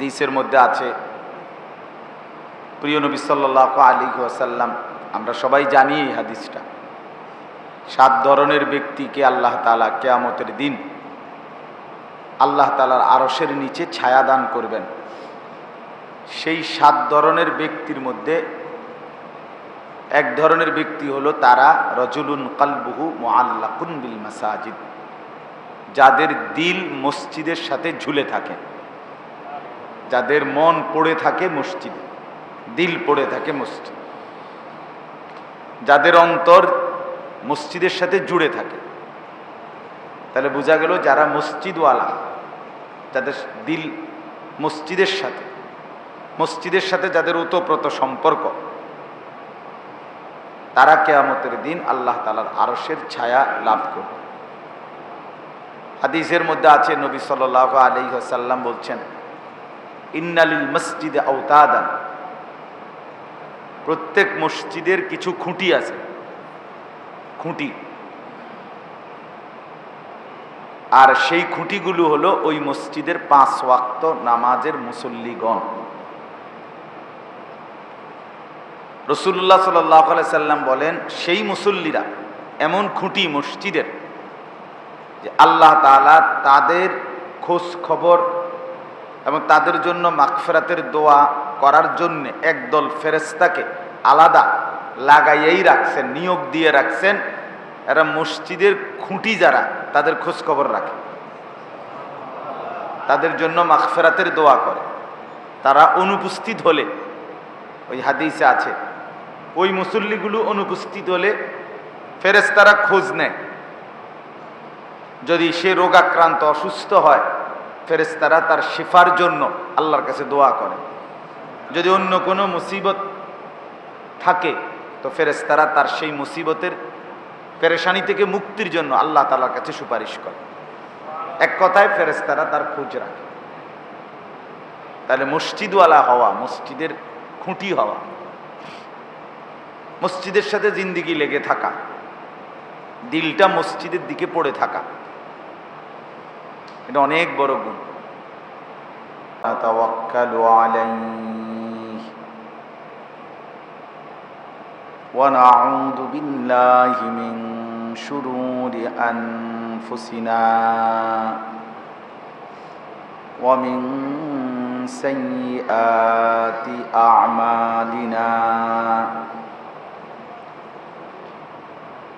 হাদিসের মধ্যে আছে, প্রিয় নবী সাল্লাহ আলী ওয়াসাল্লাম, আমরা সবাই জানি এই হাদিসটা। সাত ধরনের ব্যক্তিকে আল্লাহ তালা কেয়ামতের দিন আল্লাহ তালার আরসের নিচে ছায়া দান করবেন। সেই সাত ধরনের ব্যক্তির মধ্যে এক ধরনের ব্যক্তি হলো তারা রজুলুন কালবুহু মোয়াল্লাকুন বিল মাসাজিদ, যাদের দিল মসজিদের সাথে ঝুলে থাকে। যাদের মন পড়ে থাকে মসজিদে, দিল পড়ে থাকে মসজিদ। যাদের অন্তর মসজিদের সাথে জুড়ে থাকে। তাহলে বোঝা গেল যারা মসজিদওয়ালা, যাদের দিল মসজিদের সাথে মসজিদের সাথে যাদের ওতপ্রোত সম্পর্ক, তারা কেয়ামতের দিন আল্লাহ তালার আরসের ছায়া লাভ করবে। হাদিসের মধ্যে আছে, নবী সাল আলি সাল্লাম বলছেন ইন্নালিল মসজিদে আওতাদান। প্রত্যেক মসজিদের কিছু খুঁটি আছে। খুঁটি। আর সেই খুঁটিগুলো হলো ওই মসজিদের পাঁচ ওয়াক্ত নামাজের মুসল্লিগণ। রসুল্লাহ সাল্লাহ সাল্লাম বলেন, সেই মুসল্লিরা এমন খুঁটি মসজিদের যে আল্লাহ তালা তাদের খোঁজ খবর এবং তাদের জন্য মাকফেরাতের দোয়া করার জন্য একদল ফেরেস্তাকে আলাদা লাগাইয়েই রাখছেন, নিয়োগ দিয়ে রাখছেন। এরা মসজিদের খুঁটি যারা, তাদের খোঁজখবর রাখে। তাদের জন্য মাকফেরাতের দোয়া করে। তারা অনুপস্থিত হলে, ওই হাদিসে আছে, ওই মুসল্লিগুলো অনুপস্থিত হলে ফেরেস্তারা খোঁজ নেয়। যদি সে রোগাক্রান্ত, অসুস্থ হয় ফেরেস্তারা তার শিফার জন্য আল্লাহর কাছে দোয়া করে। যদি অন্য কোনো মুসিবত থাকে, তো ফেরেস্তারা তার সেই মুসিবতের পেরেশানি থেকে মুক্তির জন্য আল্লাহ তালার কাছে সুপারিশ করে। এক কথায় ফেরেস্তারা তার খোঁজ রাখে। তাহলে মসজিদওয়ালা হওয়া, মসজিদের খুঁটি হওয়া, মসজিদের সাথে জিন্দিগি লেগে থাকা, দিলটা মসজিদের দিকে পড়ে থাকা এটা অনেক বড় গুণ أتوكل عليه ونعوذ بالله من شرور أنفسنا ومن سيئات أعمالنا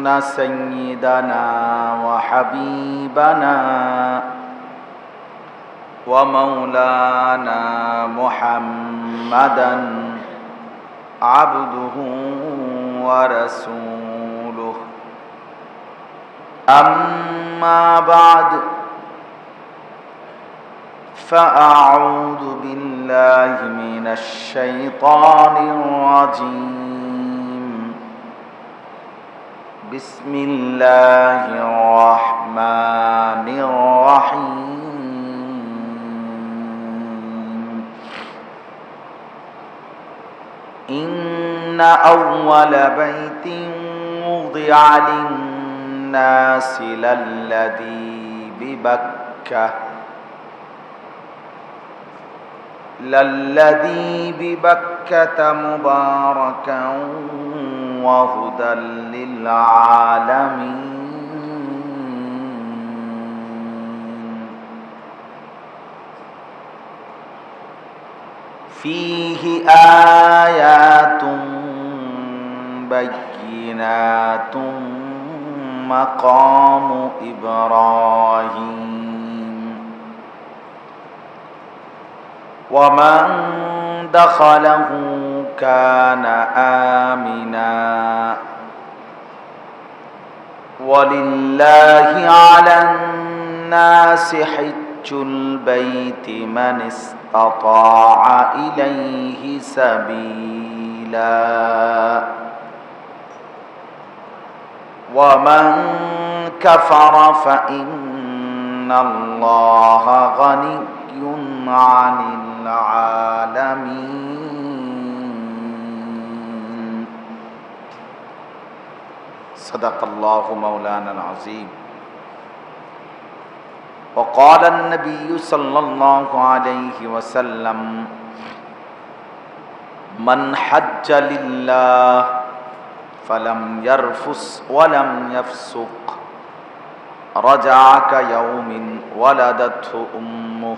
أن سيدنا وحبيبنا ومولانا محمدا عبده ورسوله أما بعد فأعوذ بالله من الشيطان الرجيم بسم الله الرحمن الرحيم. إن أول بيت وضع للناس للذي ببكة للذي ببكة مباركا وهدى للعالمين. فيه آيات بينات مقام إبراهيم. ومن دخله كان آمنا. ولله على الناس حج البيت من استطاع إليه سبيلا. ومن كفر فإن الله غني عن العالمين. صدق الله مولانا العظيم. وقال النبي صلى الله عليه وسلم من حج لله فلم يرفس ولم يفسق رجع كيوم ولدته أمه.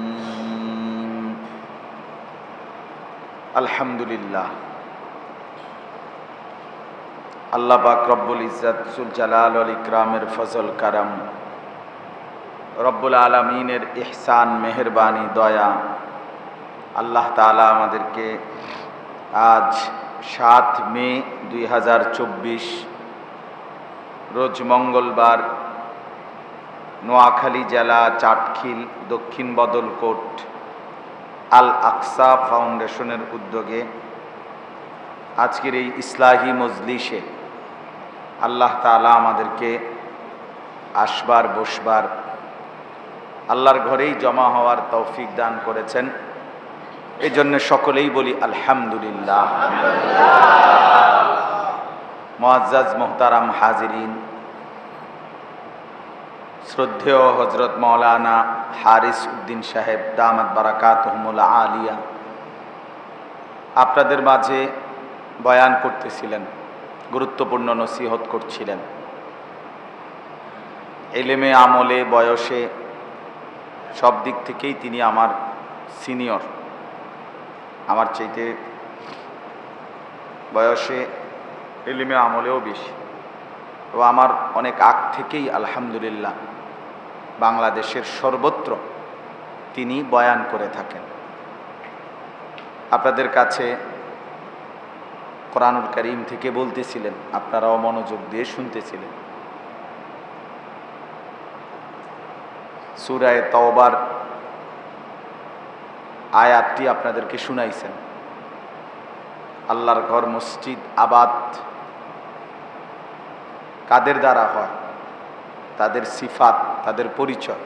আলহামদুলিল্লাহ। আল্লাহ পাক রব্বুল ইজাতুল জালাল আল ইকরামের ফজল কারাম, রব্বুল আলমিনের ইহসান, মেহরবানি, দয়া, আল্লাহ তালা আমাদেরকে আজ সাত মে দুই হাজার চব্বিশ, রোজ মঙ্গলবার নোয়াখালী জেলা চাটখিল দক্ষিণ বদলকোট আল আকসা ফাউন্ডেশনের উদ্যোগে আজকের এই ইসলাহি মজলিসে আল্লাহ তালা আমাদেরকে আসবার, বসবার, আল্লাহর ঘরেই জমা হওয়ার তৌফিক দান করেছেন। এই জন্য সকলেই বলি আলহামদুলিল্লাহ। মোয়াজ্জাজ মোহতারাম, হাজিরিন শ্রদ্ধেয় হজরত মৌলানা হারিস উদ্দিন সাহেব, দামাত বারাকাত আলিয়া। আপনাদের মাঝে বয়ান করতেছিলেন, গুরুত্বপূর্ণ নসিহত করছিলেন। এলেমে আমলে, বয়সে সব দিক থেকেই তিনি আমার সিনিয়র। আমার চাইতে বয়সে এলিমে আমলেও বেশি। তো আমার অনেক আগ থেকেই, আলহামদুলিল্লাহ, বাংলাদেশের সর্বত্র তিনি বয়ান করে থাকেন। আপনাদের কাছে কোরআনুল করিম থেকে বলতেছিলেন, আপনারাও মনোযোগ দিয়ে শুনতেছিলেন। সুরায় তওবার আয়াতটি আপনাদেরকে শুনাইছেন। আল্লাহর ঘর মসজিদ আবাদ কাদের দ্বারা হয়? তাদের সিফাত, তাদের পরিচয়।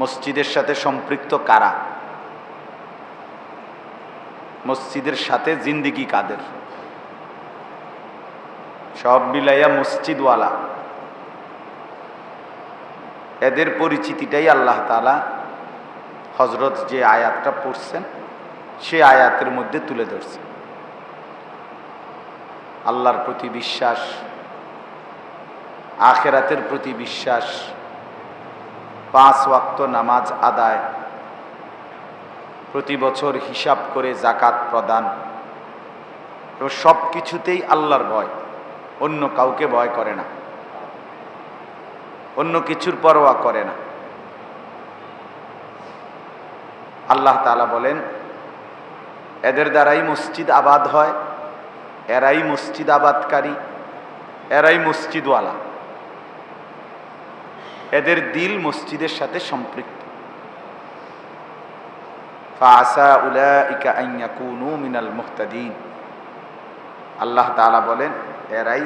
মসজিদের সাথে সম্পৃক্ত কারা? মসজিদের সাথে জিন্দিগি কাদের? সব মিলাইয়া মসজিদওয়ালা। এদের পরিচিতিটাই আল্লাহ তালা হজরত যে আয়াতটা পড়ছেন, সে আয়াতের মধ্যে তুলে ধরছে আল্লাহর প্রতি বিশ্বাস, আখেরাতের প্রতি বিশ্বাস, পাঁচ ওয়াক্ত নামাজ আদায়, প্রতি বছর হিসাব করে জাকাত প্রদান এবং সব কিছুতেই আল্লাহর ভয়, অন্য কাউকে ভয় করে না, অন্য কিছুর পরোয়া করে না। আল্লাহ তালা বলেন, এদের দ্বারাই মসজিদ আবাদ হয় এরাই মসজিদ আবাদকারী এরাই মসজিদওয়ালা। এদের দিল মসজিদের সাথে সম্পৃক্ত। মুহতাদিন। আল্লাহ তাআলা বলেন, এরাই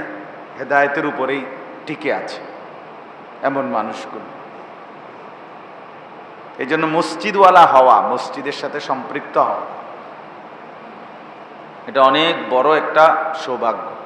হেদায়েতের উপরেই টিকে আছে, এমন মানুষগুলো। এই জন্য মসজিদওয়ালা হওয়া, মসজিদের সাথে সম্পৃক্ত হওয়া এটা অনেক বড় একটা সৌভাগ্য।